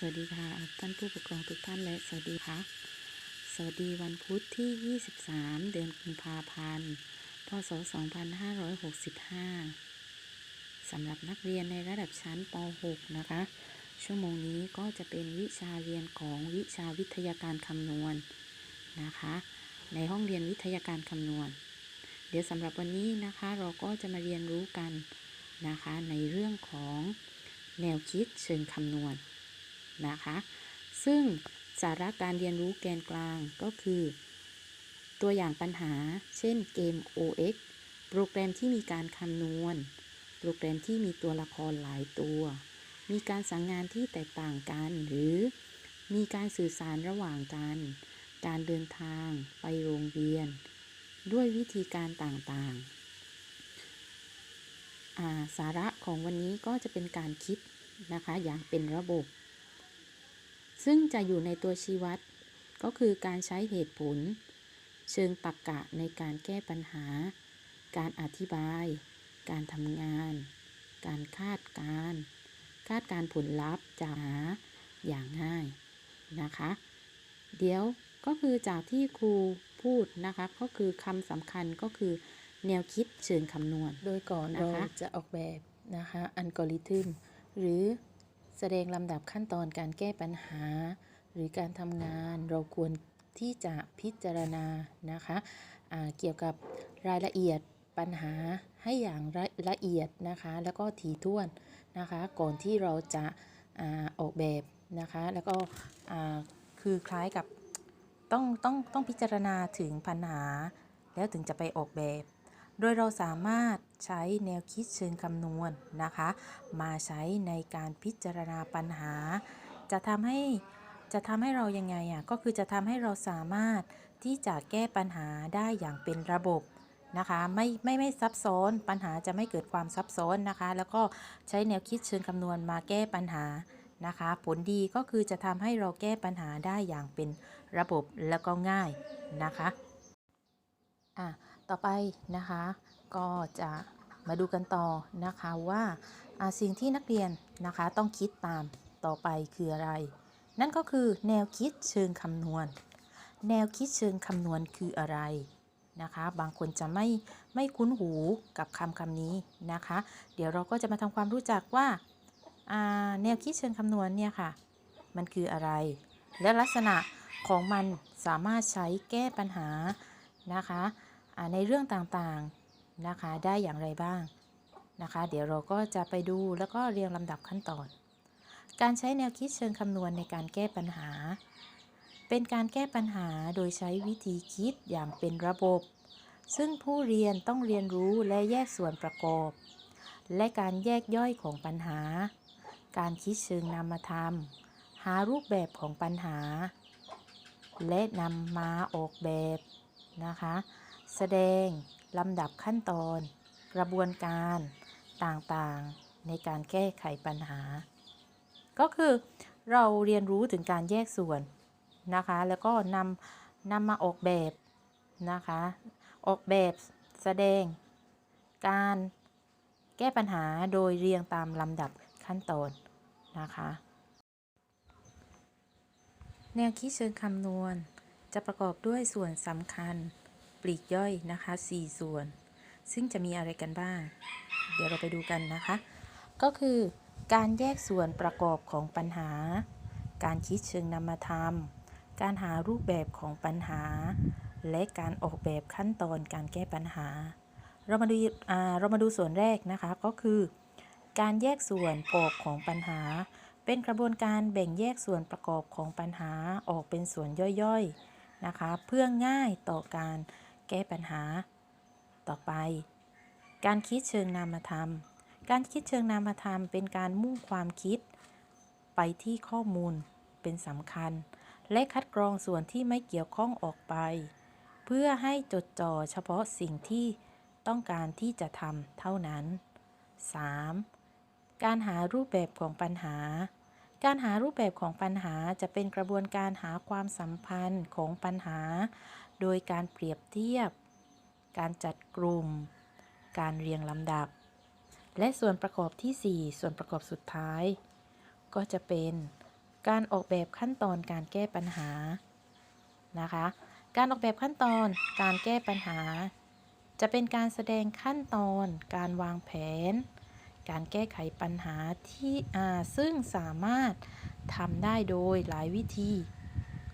สวัสดีค่ะ ท่านผู้ปกครองทุกท่านและสวัสดีค่ะ สวัสดีวันพุธที่ 23 เดือนกุมภาพันธ์ พศ 2565 สำหรับนักเรียนในระดับชั้นป .6 นะคะ ชั่วโมงนี้ก็จะเป็นวิชาเรียนของวิชาวิทยาการคำนวณนะคะ ในห้องเรียนวิทยาการคำนวณ เดี๋ยวสำหรับวันนี้นะคะเราก็จะมาเรียนรู้กันนะคะในเรื่องของแนวคิดเชิงคำนวณ นะคะ ซึ่งสาระการเรียนรู้แกนกลางก็คือ ตัวอย่างปัญหา เช่นเกม OX โปรแกรมที่มีการคำนวณ โปรแกรมที่มีตัวละครหลายตัว มีการสั่งงานที่แตกต่างกัน หรือมีการสื่อสารระหว่างกัน การเดินทางไปโรงเรียน ด้วยวิธีการต่างๆาสาระของวันนี้ก็จะเป็นการคิดนะคะ อย่างเป็นระบบ ซึ่งจะอยู่ในตัวชี้วัด ก็คือการใช้เหตุผล เชิงตรรกะในการแก้ปัญหา การอธิบาย การทำงาน การคาดการณ์คาดการณ์ผลลัพธ์จากหาอย่างง่ายนะคะ เดี๋ยวก็คือจากที่ครูพูดนะคะ ก็คือคำสำคัญก็คือแนวคิดเชิงคำนวณ โดยก่อนนะคะเราจะออกแบบนะคะอัลกอริทึมหรือ แสดงลำดับขั้นตอนการแก้ปัญหา หรือการทำงานเราควรที่จะพิจารณานะคะอ่าเกี่ยวกับรายละเอียดปัญหาให้อย่างละละเอียดนะคะ แล้วก็ถี่ถ้วนนะคะ ก่อนที่เราจะอออกแบบนะคะ แล้วก็คือคล้ายกับต้องต้องต้องพิจารณาถึงปัญหา แล้วถึงจะไปออกแบบ โดยเราสามารถ ใช้แนวคิดเชิงคำนวณนะคะ มาใช้ในการพิจารณาปัญหา จะทำให้จะทำให้เรายังไงอะก็คือจะทำให้เราสามารถที่จะแก้ปัญหาได้อย่างเป็นระบบนะคะไม่ไม่ไม่ซับซ้อนปัญหาจะไม่เกิดความซับซ้อนนะคะ แล้วก็ใช้แนวคิดเชิงคำนวณมาแก้ปัญหานะคะ ผลดีก็คือจะทำให้เราแก้ปัญหาได้อย่างเป็นระบบแล้วก็ง่ายนะคะอะต่อไปนะคะ ก็จะมาดูกันต่อนะคะว่าสิ่งที่นักเรียนนะคะต้องคิดตามต่อไปคืออะไร นั่นก็คือแนวคิดเชิงคำนวณ แนวคิดเชิงคำนวณคืออะไรนะคะ บางคนจะไม่ไม่คุ้นหูกับคำคำนี้นะคะ เดี๋ยวเราก็จะมาทำความรู้จักว่าแนวคิดเชิงคำนวณเนี่ยค่ะ มันคืออะไร และลักษณะของมันสามารถใช้แก้ปัญหานะคะในเรื่องต่างๆ นะคะ ได้อย่างไรบ้างนะคะ เดี๋ยวเราก็จะไปดูแล้วก็เรียงลำดับขั้นตอน การใช้แนวคิดเชิงคำนวณในการแก้ปัญหา เป็นการแก้ปัญหาโดยใช้วิธีคิดอย่างเป็นระบบ ซึ่งผู้เรียนต้องเรียนรู้และแยกส่วนประกอบ และการแยกย่อยของปัญหา การคิดเชิงนามธรรม หารูปแบบของปัญหา และนำมาออกแบบนะคะ แสดง ลำดับขั้นตอน กระบวนการต่างๆ ในการแก้ไขปัญหา ก็คือเราเรียนรู้ถึงการแยกส่วนนะคะ แล้วก็นำนำมาออกแบบนะคะ ออกแบบแสดง การแก้ปัญหาโดยเรียงตามลำดับขั้นตอนนะคะ แนวคิดเชิงคำนวณจะประกอบด้วยส่วนสำคัญ ลีกย่อยนะคะ 4 ส่วน ซึ่งจะมีอะไรกันบ้าง เดี๋ยวเราไปดูกันนะคะ ก็คือการแยกส่วนประกอบของปัญหา การคิดเชิงนามธรรม การหารูปแบบของปัญหา และการออกแบบขั้นตอนการแก้ปัญหา เรามาดูอ่าเรามาดูส่วนแรกนะคะก็คือ การแยกส่วนประกอบของปัญหา เป็นกระบวนการแบ่งแยกส่วนประกอบของปัญหาออกเป็นส่วนย่อยๆนะคะ เพื่อง่ายต่อการ แก้ปัญหา ต่อไป การคิดเชิงนามธรรม การคิดเชิงนามธรรม เป็นการมุ่งความคิด ไปที่ข้อมูลเป็นสำคัญ และคัดกรองส่วนที่ไม่เกี่ยวข้องออกไป เพื่อให้จดจ่อเฉพาะสิ่งที่ต้องการที่จะทำเท่านั้น 3. การหารูปแบบของปัญหา การหารูปแบบของปัญหาจะเป็นกระบวนการหาความสัมพันธ์ของปัญหา โดยการเปรียบเทียบ การจัดกลุ่ม การเรียงลำดับ และส่วนประกอบที่ 4 ส่วนประกอบสุดท้าย ก็จะเป็นการออกแบบขั้นตอนการแก้ปัญหานะคะ การออกแบบขั้นตอนการแก้ปัญหา จะเป็นการแสดงขั้นตอน การวางแผน การแก้ไขปัญหาที่อาซึ่งสามารถทำได้โดยหลายวิธี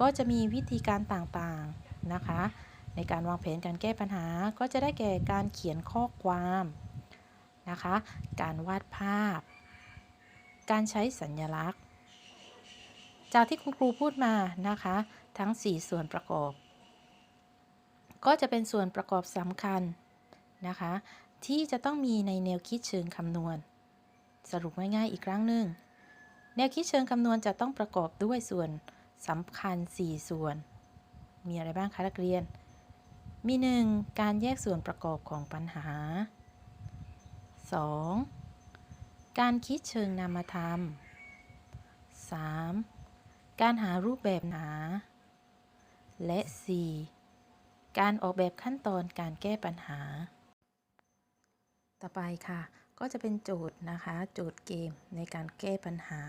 ก็จะมีวิธีการต่างๆ นะคะ ในการวางแผนการแก้ปัญหาก็จะได้แก่การเขียนข้อความนะคะ การวาดภาพ การใช้สัญลักษณ์ จากที่คุณครูพูดมานะคะ ทั้ง 4 ส่วนประกอบ ก็จะเป็นส่วนประกอบสำคัญนะคะ ที่จะต้องมีในแนวคิดเชิงคำนวณ สรุปง่ายๆอีกครั้งหนึ่งแนวคิดเชิงคำนวณจะต้องประกอบด้วยส่วนสำคัญ 4 ส่วน มีอะไรบ้างคะนักเรียน มี 1. การแยกส่วนประกอบของปัญหา 2. การคิดเชิงนามธรรม 3. การหารูปแบบหนา และ 4. การออกแบบขั้นตอนการแก้ปัญหา ต่อไปค่ะ ก็จะเป็นโจทย์นะคะ โจทย์เกมในการแก้ปัญหา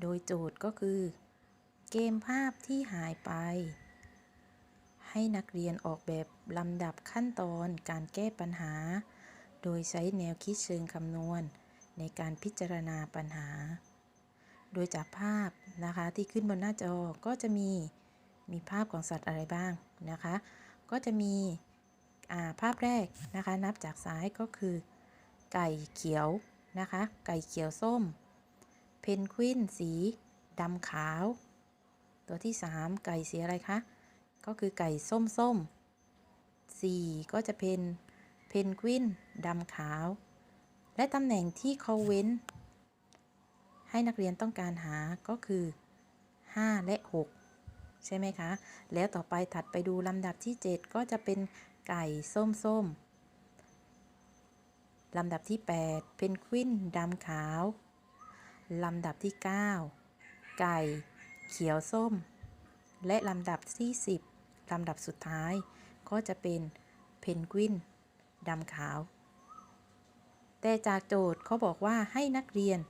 โดยโจทย์ก็คือ เกมภาพที่หายไป ให้นักเรียนออกแบบลำดับขั้นตอนการแก้ปัญหา โดยใช้แนวคิดเชิงคำนวณ ในการพิจารณาปัญหา โดยจากภาพนะคะที่ขึ้นบนหน้าจอก็จะมีมีภาพของสัตว์อะไรบ้างนะคะ ก็จะมีภาพแรกนะคะนับจากซ้ายก็คือ ไก่เขียวนะคะ ไก่เขียวส้ม เพนกวินสีดำขาว ตัวที่ 3 ไก่สีอะไรคะ ก็คือไก่ส้มส้มสี่ก็จะเป็นเพนกวินดำขาว และตำแหน่งที่เขาเว้น ให้นักเรียนต้องการหาก็คือ 5 และ 6 ใช่ไหมคะ แล้วต่อไปถัดไปดูลำดับที่ 7 ก็จะเป็นไก่ส้มส้มลำดับที่ 8 เพนกวินดำขาว ลำดับที่ 9 ไก่ เขียวส้ม และลำดับที่ 10 ลำดับสุดท้าย ก็จะเป็นเพนกวินดำขาว แต่จากโจทย์เขาบอกว่าให้นักเรียน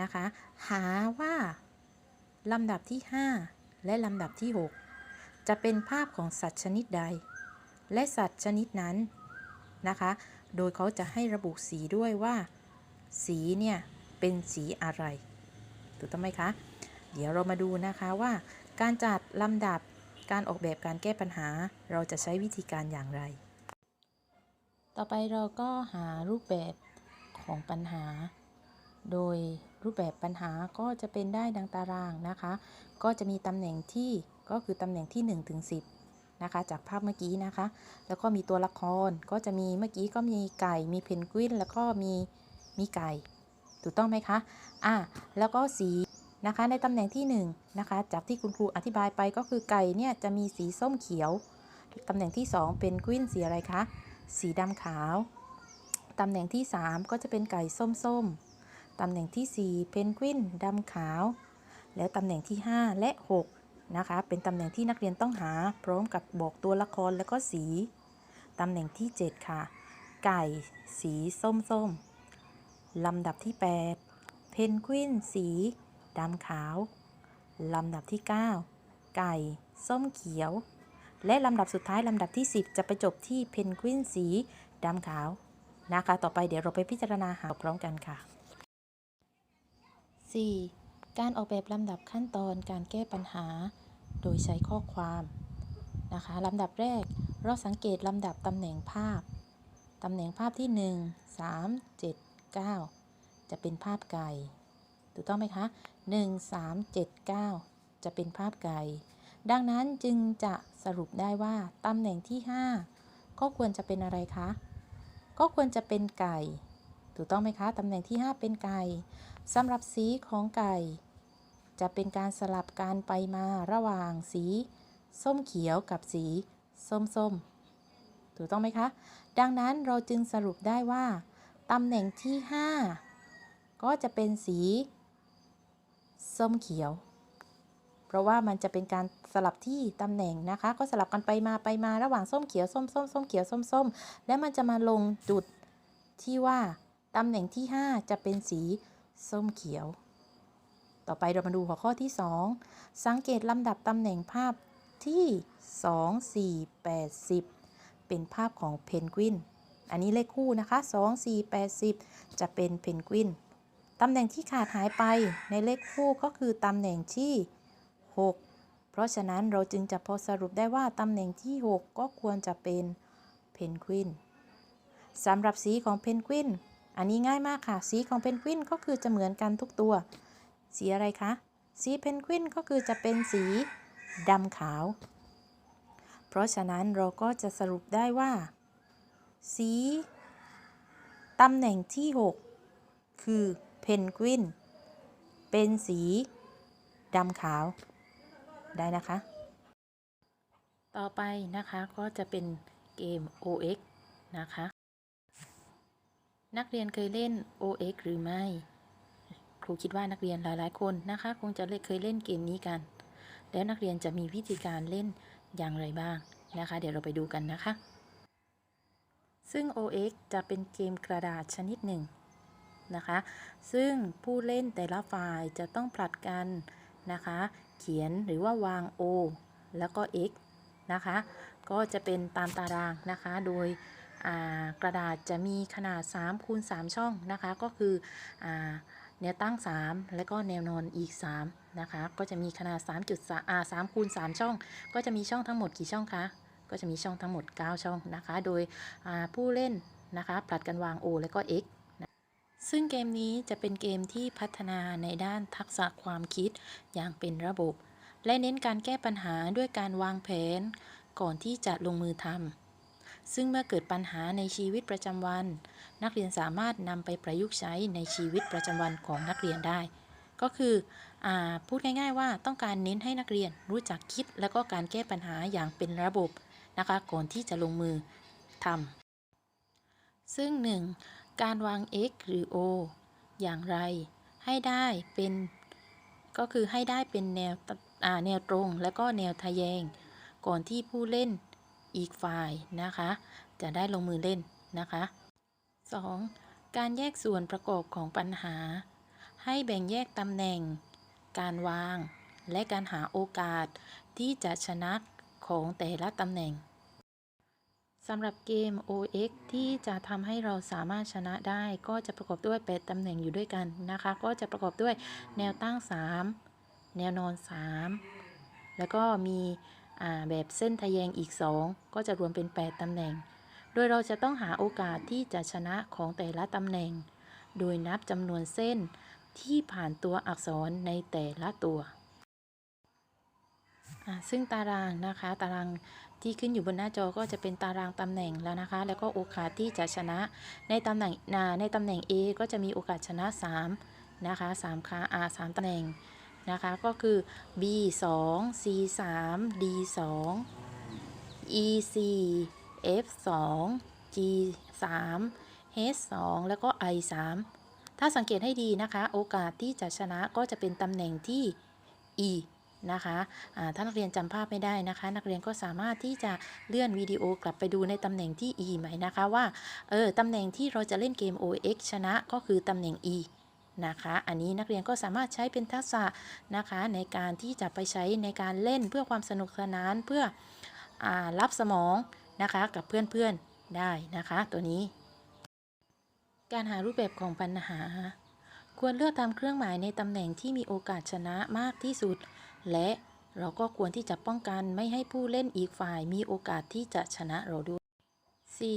นะคะ หาว่าลำดับที่ 5 และลำดับที่ 6 จะเป็นภาพของสัตว์ชนิดใด และสัตว์ชนิดนั้นนะคะ โดยเขาจะให้ระบุสีด้วยว่า สีเนี่ย เป็นสีอะไร ถูกต้องไหมคะ เดี๋ยวเรามาดูนะคะว่า การจัดลำดับ การออกแบบการแก้ปัญหา เราจะใช้วิธีการอย่างไร ต่อไปเราก็หารูปแบบของปัญหา โดยรูปแบบปัญหาก็จะเป็นได้ดังตารางนะคะ ก็จะมีตำแหน่งที่ก็คือตำแหน่งที่1ถึง10นะคะ จากภาพเมื่อกี้นะคะ แล้วก็มีตัวละครก็จะมีเมื่อกี้ก็มีไก่ มีเพนกวิน แล้วก็มีมีไก่ ถูกต้องไหมคะ อะ แล้วก็สี นะคะ ในตำแหน่งที่1นะคะ จากที่คุณครูอธิบายไปก็คือไก่เนี่ยจะมีสีส้มเขียว ตำแหน่งที่ 2 เป็นกวินสีอะไรคะ สีดำขาว ตำแหน่งที่ 3 ก็จะเป็นไก่ส้มๆ ตำแหน่งที่ 4 เพนกวินดำขาว แล้วตำแหน่งที่ 5 และ 6 นะคะ เป็นตำแหน่งที่นักเรียนต้องหา พร้อมกับบอกตัวละครแล้วก็สี ตำแหน่งที่ 7 ค่ะ ไก่สีส้มๆลำดับที่ 8 เพนกวินสี ดำขาว ลำดับที่ 9 ไก่ ส้มเขียว และลำดับสุดท้ายลำดับที่ 10 จะไปจบที่เพนกวินสีดำขาวนะคะ ต่อไปเดี๋ยวเราไปพิจารณาหาพร้อมกันค่ะ 4. การออกแบบลำดับขั้นตอนการแก้ปัญหา โดยใช้ข้อความนะคะลำดับแรกเราสังเกตลำดับตำแหน่งภาพ ตำแหน่งภาพที่ 1 3 7 9 จะเป็นภาพไก่ ถูกต้องไหมคะ 1 3 7 9 จะเป็นภาพไก่ดังนั้นจึงจะสรุปได้ว่าตำแหน่งที่ 5 ก็ควรจะเป็นอะไรคะ ก็ควรจะเป็นไก่ ถูกต้องไหมคะตำแหน่งที่ 5 เป็นไก่สำหรับสีของไก่ จะเป็นการสลับการไปมาระหว่างสี ส้มเขียวกับสีส้มๆถูกต้องไหมคะ ดังนั้นเราจึงสรุปได้ว่าตำแหน่งที่ 5 ก็จะเป็นสี ส้มเขียว เพราะว่ามันจะเป็นการสลับที่ตำแหน่งนะคะ ก็สลับกันไปมาไปมาระหว่างส้มเขียวส้มส้มส้มเขียวส้มส้มและมันจะมาลงจุดที่ว่าตำแหน่งที่ 5 จะเป็นสีส้มเขียว ต่อไปเรามาดูหัวข้อที่ 2 สังเกตลำดับตำแหน่งภาพที่ 2 4 8 10 เป็นภาพของเพนกวิน อันนี้เลขคู่นะคะ 2 4 8 10 จะเป็นเพนกวิน ตำแหน่งที่ขาดหายไปในเลขคู่ก็คือตำแหน่งที่ 6 เพราะฉะนั้นเราจึงจะพอสรุปได้ว่าตำแหน่งที่ 6 ก็ควรจะเป็นเพนกวินสำหรับสีของเพนกวินอันนี้ง่ายมากค่ะ สีของเพนกวินก็คือจะเหมือนกันทุกตัว สีอะไรคะ สีเพนกวินก็คือจะเป็นสีดำขาว เพราะฉะนั้นเราก็จะสรุปได้ว่า สีตำแหน่งที่ 6 คือ เพนกวิน เป็นสีดำขาวได้นะคะ ต่อไปนะคะก็จะเป็นเกม OX นะคะ นักเรียนเคยเล่น OX หรือไม่ ครูคิดว่านักเรียนหลาย ๆ คนนะคะ คงจะเคยเล่นเกมนี้กัน แล้วนักเรียนจะมีวิธีการเล่นอย่างไรบ้างนะคะ เดี๋ยวเราไปดูกันนะคะ ซึ่ง OX จะเป็นเกมกระดาษชนิดหนึ่ง นะคะ ซึ่งผู้เล่นแต่ละฝ่ายจะต้องผลัดกันนะคะ เขียนหรือว่าวาง O แล้วก็ X นะคะ ก็จะเป็นตามตารางนะคะ โดยกระดาษจะมีขนาด3คูณ3ช่องนะคะ ก็คืออแนวตั้ง 3 แล้วก็แนวนอนอีก 3 นะคะ ก็จะมีขนาด3จุดอ่า3คูณ3ช่อง ก็จะมีช่องทั้งหมดกี่ช่องคะ ก็จะมีช่องทั้งหมด 9 ช่องนะคะ โดยผู้เล่นนะคะผลัดกันวาง O แล้วก็ X ซึ่งเกมนี้จะเป็นเกมที่พัฒนาในด้านทักษะความคิดอย่างเป็นระบบ และเน้นการแก้ปัญหาด้วยการวางแผน ก่อนที่จะลงมือทำซึ่งเมื่อเกิดปัญหาในชีวิตประจำวัน นักเรียนสามารถนำไปประยุกต์ใช้ในชีวิตประจำวันของนักเรียนได้ ก็คืออพูดง่ายๆว่าต้องการเน้นให้นักเรียนรู้จักคิด แล้วก็การแก้ปัญหาอย่างเป็นระบบนะคะก่อนที่จะลงมือทำซึ่ง 1. การวาง x หรือ o อย่างไร ให้ได้เป็น ก็คือให้ได้เป็นแนวตอ่าแนวตรงและก็แนวทะแยง ก่อนที่ผู้เล่นอีกฝ่ายนะคะ จะได้ลงมือเล่นนะคะ 2. การแยกส่วนประกอบของปัญหา ให้แบ่งแยกตำแหน่ง การวาง และการหาโอกาสที่จะชนะของแต่ละตำแหน่ง สำหรับเกม OX ที่จะทำให้เราสามารถชนะได้ ก็จะประกอบด้วย8ตำแหน่งอยู่ด้วยกันนะคะ ก็จะประกอบด้วยแนวตั้ง 3 แนวนอน 3 แล้วก็มีอ่าแบบเส้นทะแยงอีก 2 ก็จะรวมเป็น 8ตำแหน่ง โดยเราจะต้องหาโอกาสที่จะชนะของแต่ละตำแหน่ง โดยนับจำนวนเส้นที่ผ่านตัวอักษรในแต่ละตัวอ่าซึ่งตารางนะคะ ตาราง ที่ขึ้นอยู่บนหน้าจอก็จะเป็นตารางตำแหน่งแล้วนะคะ แล้วก็โอกาสที่จะชนะ ในตำแหน่งนาในตำแหน่ง A ก็จะมีโอกาสชนะ 3 นะคะ3ครั้ง R 3ตำแหน่งนะคะ ก็คือ B 2 C 3 D 2 E 4 F 2 G 3 H 2แล้วก็ I 3ถ้าสังเกตให้ดีนะคะ โอกาสที่จะชนะก็จะเป็นตำแหน่งที่ E นะคะอ่าถ้านักเรียนจำภาพไม่ได้นะคะ นักเรียนก็สามารถที่จะเลื่อนวิดีโอกลับไปดูในตำแหน่งที่ E ใหมนะคะว่าเออตำแหน่งที่เราจะเล่นเกม OX ชนะก็คือตำแหน่ง E นะคะ อันนี้นักเรียนก็สามารถใช้เป็นทักษะนะคะในการที่จะไปใช้ในการเล่นเพื่อความสนุกสนานเพื่ออรับสมองนะคะกับเพื่อนๆได้นะคะตัวนี้ การหารูปแบบของปัญหา ควรเลือกตามเครื่องหมายในตำแหน่งที่มีโอกาสชนะมากที่สุด และเราก็ควรที่จะป้องกันไม่ให้ผู้เล่นอีกฝ่ายมีโอกาสที่จะชนะเราด้วย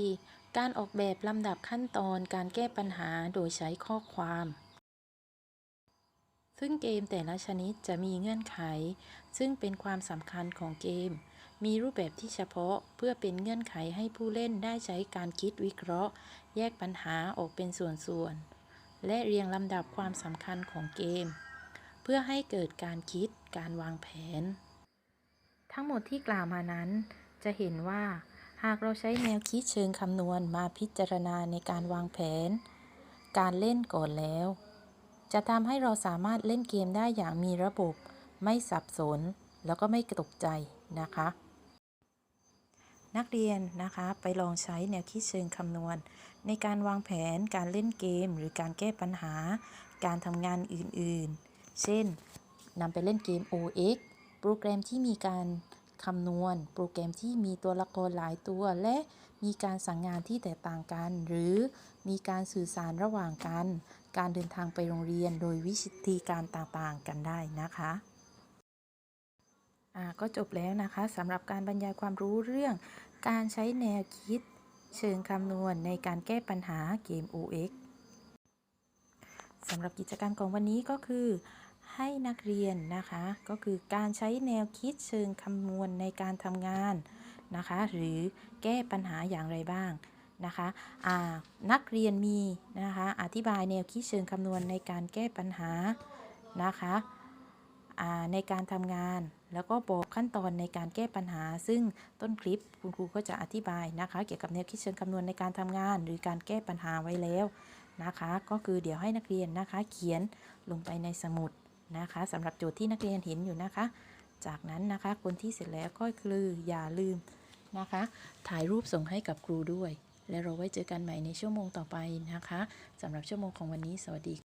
4. การออกแบบลำดับขั้นตอนการแก้ปัญหาโดยใช้ข้อความ ซึ่งเกมแต่ละชนิดจะมีเงื่อนไข ซึ่งเป็นความสำคัญของเกม มีรูปแบบที่เฉพาะเพื่อเป็นเงื่อนไขให้ผู้เล่นได้ใช้การคิดวิเคราะห์ แยกปัญหาออกเป็นส่วนๆและเรียงลำดับความสำคัญของเกม เพื่อให้เกิดการคิด การวางแผน ทั้งหมดที่กล่าวมานั้น จะเห็นว่า หากเราใช้แนวคิดเชิงคำนวณมาพิจารณาในการวางแผน การเล่นก่อนแล้ว จะทำให้เราสามารถเล่นเกมได้อย่างมีระบบ ไม่สับสน แล้วก็ไม่ตกใจนะคะ นักเรียนนะคะไปลองใช้แนวคิดเชิงคำนวณ ในการวางแผนการเล่นเกม หรือการแก้ปัญหา การทำงานอื่นๆ เช่น นำไปเล่นเกม OX โปรแกรมที่มีการคำนวณ โปรแกรมที่มีตัวละครหลายตัว และมีการสั่งงานที่แตกต่างกัน หรือมีการสื่อสารระหว่างกัน การเดินทางไปโรงเรียนโดยวิธีการต่างๆกันได้นะคะก็จบแล้วนะคะสำหรับการบรรยายความรู้เรื่อง การใช้แนวคิด เชิงคำนวณในการแก้ปัญหาเกม OX สำหรับกิจกรรมของวันนี้ก็คือ ให้นักเรียนนะคะ ก็คือการใช้แนวคิดเชิงคำนวณในการทำงานนะคะ หรือแก้ปัญหาอย่างไรบ้างนะคะนักเรียนมีนะคะอธิบายแนวคิดเชิงคำนวณในการแก้ปัญหานะคะในการทำงานแล้วก็บอกขั้นตอนในการแก้ปัญหา ซึ่งต้นคลิปคุณครูก็จะอธิบายนะคะ เกี่ยวกับแนวคิดเชิงคำนวณในการทำงาน หรือการแก้ปัญหาไว้แล้วนะคะ ก็คือเดี๋ยวให้นักเรียนนะคะ เขียนลงไปในสมุด นะคะสำหรับโจทย์ที่นักเรียนเห็นอยู่นะคะ จากนั้นนะคะคนที่เสร็จแล้วก็คืออย่าลืมนะคะ ถ่ายรูปส่งให้กับครูด้วย และเราไว้เจอกันใหม่ในชั่วโมงต่อไปนะคะสำหรับชั่วโมงของวันนี้สวัสดี